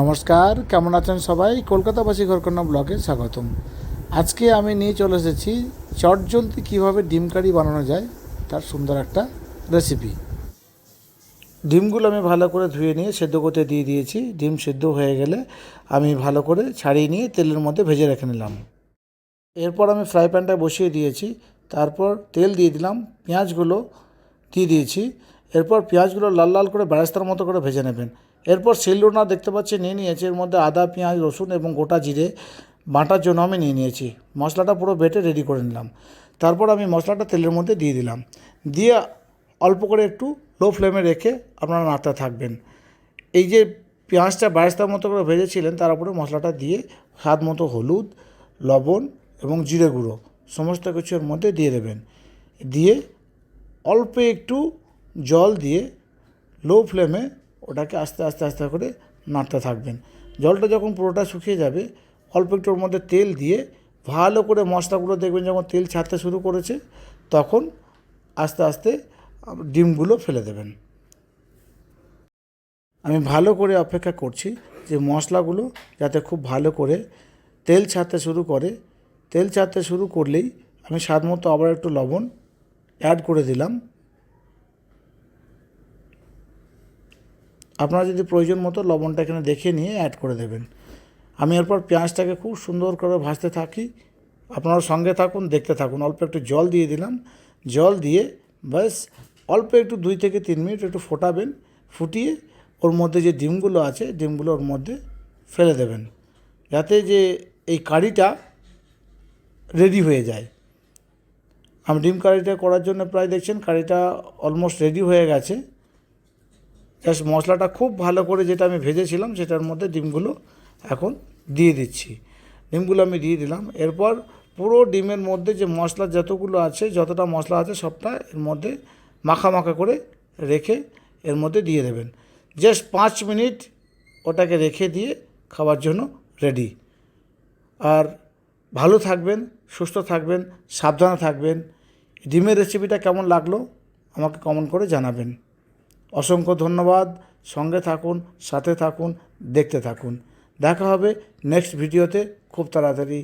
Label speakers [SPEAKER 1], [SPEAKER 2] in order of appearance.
[SPEAKER 1] নমস্কার, কেমন আছেন সবাই? কলকাতাবাসী ঘরকন্যা ব্লগে স্বাগতম। আজকে আমি নিয়ে চলে এসেছি চটজলদি কীভাবে ডিম কারি বানানো যায়, তার সুন্দর একটা রেসিপি ডিমগুলো আমি ভালো করে ধুয়ে নিয়ে সেদ্ধ করতে দিয়ে দিয়েছি। ডিম সেদ্ধ হয়ে গেলে আমি ভালো করে ছাড়িয়ে নিয়ে তেলের মধ্যে ভেজে রেখে নিলাম। এরপর আমি ফ্রাই প্যানটা বসিয়ে দিয়েছি। তারপর তেল দিয়ে দিলাম, পেঁয়াজগুলো দিয়ে দিয়েছি। এরপর পেঁয়াজগুলো লাল লাল করে বেরাস্তার মতো করে ভেজে নেবেন। এরপর শিলনোড়া দেখতে পাচ্ছি, নিয়ে নিয়েছি। এর মধ্যে আদা, পেঁয়াজ, রসুন এবং গোটা জিরে বাটার জন্য আমি নিয়ে নিয়েছি। মশলাটা পুরো বেটে রেডি করে নিলাম। তারপর আমি মশলাটা তেলের মধ্যে দিয়ে দিলাম। দিয়ে অল্প করে একটু লো ফ্লেমে রেখে আপনারা নাড়তে থাকবেন। এই যে পেঁয়াজটা বেরাস্তার মতো করে ভেজেছিলেন, তার উপরে মশলাটা দিয়ে স্বাদ মতো হলুদ, লবণ এবং জিরে গুঁড়ো সমস্ত কিছু এর মধ্যে দিয়ে দেবেন। দিয়ে অল্প একটু জল দিয়ে লো ফ্লেমে ওটাকে আস্তে আস্তে আস্তে করে নাড়তে থাকবেন। জলটা যখন পুরোটা শুকিয়ে যাবে, অল্প একটু ওর মধ্যে তেল দিয়ে ভালো করে মশলাগুলো দেখবেন যখন তেল ছাড়তে শুরু করেছে, তখন আস্তে আস্তে ডিমগুলো ফেলে দেবেন। আমি ভালো করে অপেক্ষা করছি যে মশলাগুলো যাতে খুব ভালো করে তেল ছাড়তে শুরু করে। তেল ছাড়তে শুরু করলেই আমি স্বাদ মতো আবার একটু লবণ অ্যাড করে দিলাম। আপনারা যদি প্রয়োজন মতো লবণটা এখানে দেখে নিয়ে অ্যাড করে দেবেন। আমি এরপর পেঁয়াজটাকে খুব সুন্দর করে ভাজতে থাকি। আপনারা সঙ্গে থাকুন, দেখতে থাকুন। অল্প একটু জল দিয়ে দিলাম। জল দিয়ে ব্যাস, অল্প একটু দুই থেকে তিন মিনিট একটু ফোটাবেন, ফুটিয়ে ওর মধ্যে যে ডিমগুলো আছে, ডিমগুলো ওর মধ্যে ফেলে দেবেন। যাতে যে এই কারিটা রেডি হয়ে যায়। আমি ডিম কারিটা করার জন্য প্রায় দেখছেন, কারিটা অলমোস্ট রেডি হয়ে গেছে। জাস্ট মশলাটা খুব ভালো করে যেটা আমি ভেজেছিলাম, সেটার মধ্যে ডিমগুলো এখন দিয়ে দিচ্ছি। ডিমগুলো আমি দিয়ে দিলাম। এরপর পুরো ডিমের মধ্যে যে মশলা যতগুলো আছে, যতটা মশলা আছে, সবটা এর মধ্যে মাখা মাখা করে রেখে এর মধ্যে দিয়ে দেবেন। জাস্ট পাঁচ মিনিট ওটাকে রেখে দিয়ে খাওয়ার জন্য রেডি। আর ভালো থাকবেন, সুস্থ থাকবেন, সাবধানে থাকবেন। ডিমের রেসিপিটা কেমন লাগল আমাকে কমেন্ট করে জানাবেন। অসংখ্য ধন্যবাদ। সঙ্গে থাকুন সাথে থাকুন দেখতে থাকুন। দেখা হবে নেক্সট ভিডিওতে খুব তাড়াতাড়ি।